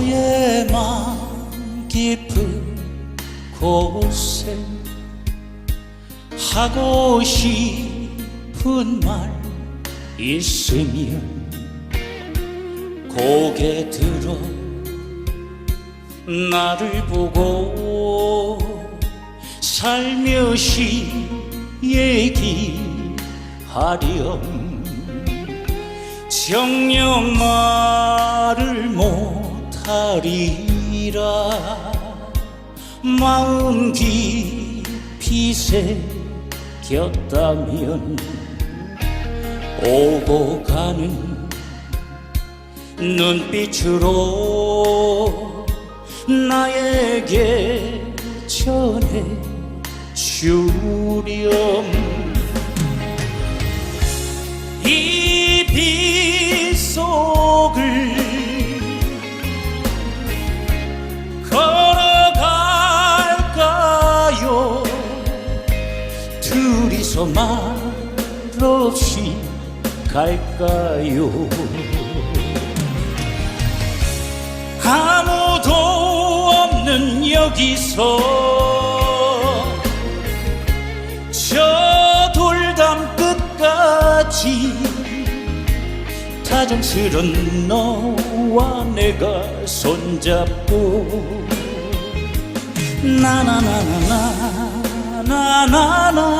너의 마음 깊은 곳에 하고 싶은 말 있으면 고개 들어 나를 보고 살며시 얘기하렴. 정녕 말을 못 하리라 마음 깊이 새겼다면 오고 가는 눈빛으로 나에게 전해 주렴 둘이서 말없이 갈까요? 아무도 없는 여기서 저 돌담 끝까지 다정스런 너와 내가 손잡고 나나나나나 나나나나나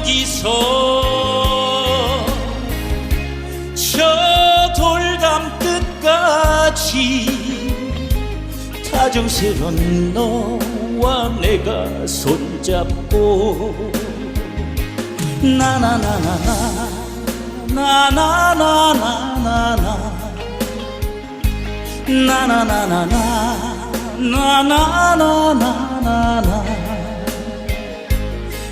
여기서 저 돌담 끝까지 다정스런 너와 내가 손잡고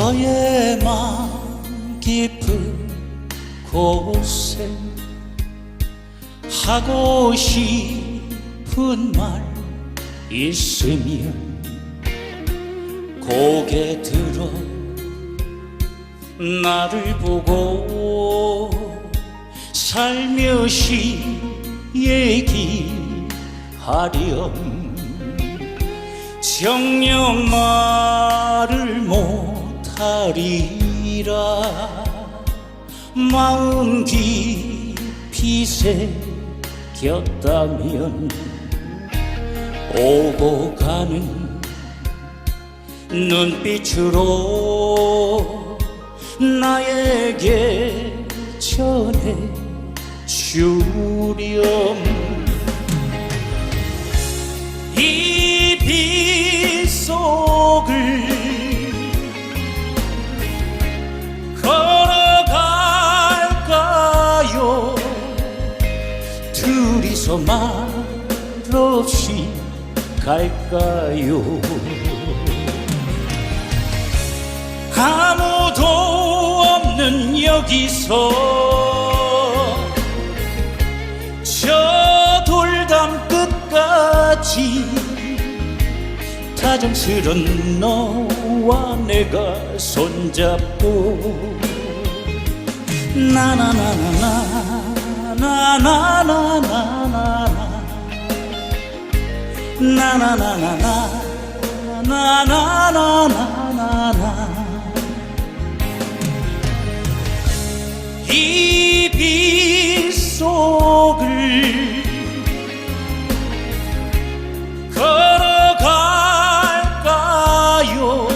너의 마음 깊은 곳에 하고 싶은 말 있으면 고개 들어 나를 보고 살며시 얘기하렴. 못 하리라. 마음 깊이 새겼다면 오고 가는 눈빛으로 나에게 전해 주렴 둘이서 말없이 갈까요? 아무도 없는 여기서 저 돌담 끝까지 다정스런 너와 내가 손잡고 나나나나나 이 빗속을 걸어갈까요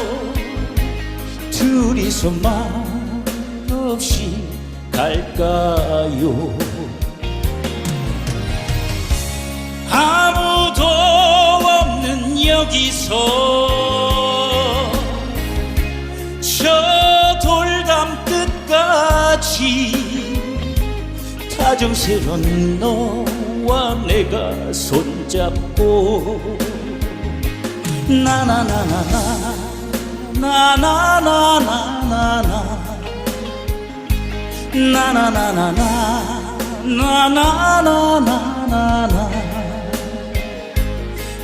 둘이서 말없이 갈까요 여기서 저 돌담 끝까지 다정스런 너와 내가 손잡고 나나나나나 나나나나나나 나나나나나 나나나나나나